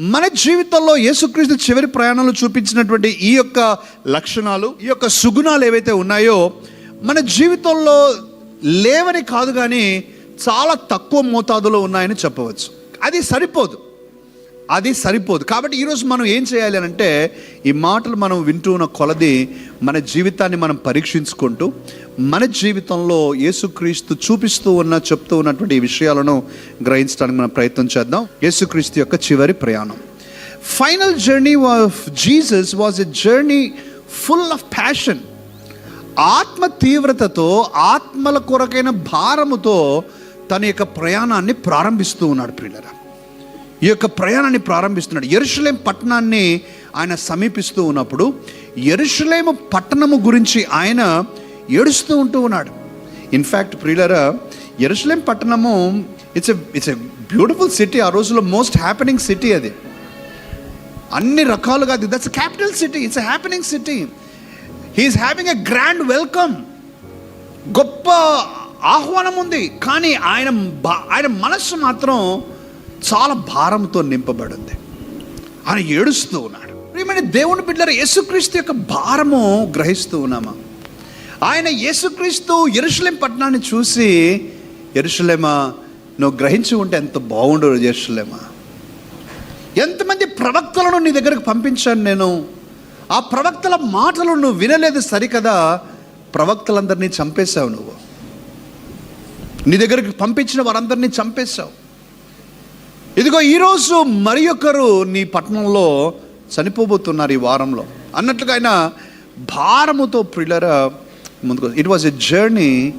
మన జీవితంలో యేసుక్రీస్తు చివరి ప్రయాణంలో చూపించినటువంటి ఈ యొక్క లక్షణాలు ఈ యొక్క సుగుణాలు ఏవైతే ఉన్నాయో మన జీవితంలో లేవని కాదు కానీ చాలా తక్కువ మోతాదులో ఉన్నాయని చెప్పవచ్చు. అది సరిపోదు. అది సరిపోదు. కాబట్టి ఈరోజు మనం ఏం చేయాలి అని అంటే ఈ మాటలు మనం వింటూ ఉన్న కొలది మన జీవితాన్ని మనం పరీక్షించుకుంటూ మన జీవితంలో యేసుక్రీస్తు చూపిస్తూ ఉన్న చెప్తూ ఉన్నటువంటి ఈ విషయాలను గ్రహించడానికి మనం ప్రయత్నం చేద్దాం. యేసుక్రీస్తు యొక్క చివరి ప్రయాణం. Final journey of Jesus was a journey full of passion ఆత్మ తీవ్రతతో ఆత్మల కొరకైన భారముతో తన యొక్క ప్రయాణాన్ని ప్రారంభిస్తూ ఉన్నాడు ప్రియులరా. ఈ యొక్క ప్రయాణాన్ని ప్రారంభిస్తున్నాడు. ఎరుషులేం పట్టణాన్ని ఆయన సమీపిస్తూ ఉన్నప్పుడు ఎరుషులేము పట్టణము గురించి ఆయన ఏడుస్తూ ఉంటూ ఉన్నాడు. ఇన్ఫ్యాక్ట్ ప్రియులరా ఎరుషలేం పట్టణము it's a it's a beautiful city ఆ రోజుల్లో మోస్ట్ హ్యాపెనింగ్ సిటీ అది. అన్ని రకాలుగా అది that's capital city it's happening city he is having a grand welcome గొప్ప ఆహ్వానం ఉంది. కానీ ఆయన బా- ఆయన మనస్సు మాత్రం చాలా భారంతో నింపబడింది. ఆయన ఏడుస్తూ ఉన్నాడు. ప్రియమైన దేవుని బిడ్డలు యేసుక్రీస్తు యొక్క భారము గ్రహిస్తూ ఉన్నామా? ఆయన యేసుక్రీస్తు ఎరుసలేం పట్టణాన్ని చూసి ఎరుసలేమా నువ్వు గ్రహించి ఉంటే ఎంత బాగుండు ఎరుసలేమా ఎంతమంది ప్రవక్తలను నీ దగ్గరకు పంపించాను నేను? ఆ ప్రవక్తల మాటలు నువ్వు వినలేదు సరికదా? ప్రవక్తలందరినీ చంపేశావు నువ్వు. నీ దగ్గరికి పంపించిన వారందరినీ చంపేశావు. ఇదిగో ఈరోజు మరి ఒకరు నీ పట్టణంలో చనిపోబోతున్నారు ఈ వారంలో. అన్నట్లుగా ఆయన భారముతో ప్రిల్లర ముందుకు it was a journey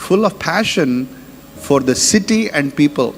full of passion for the city and people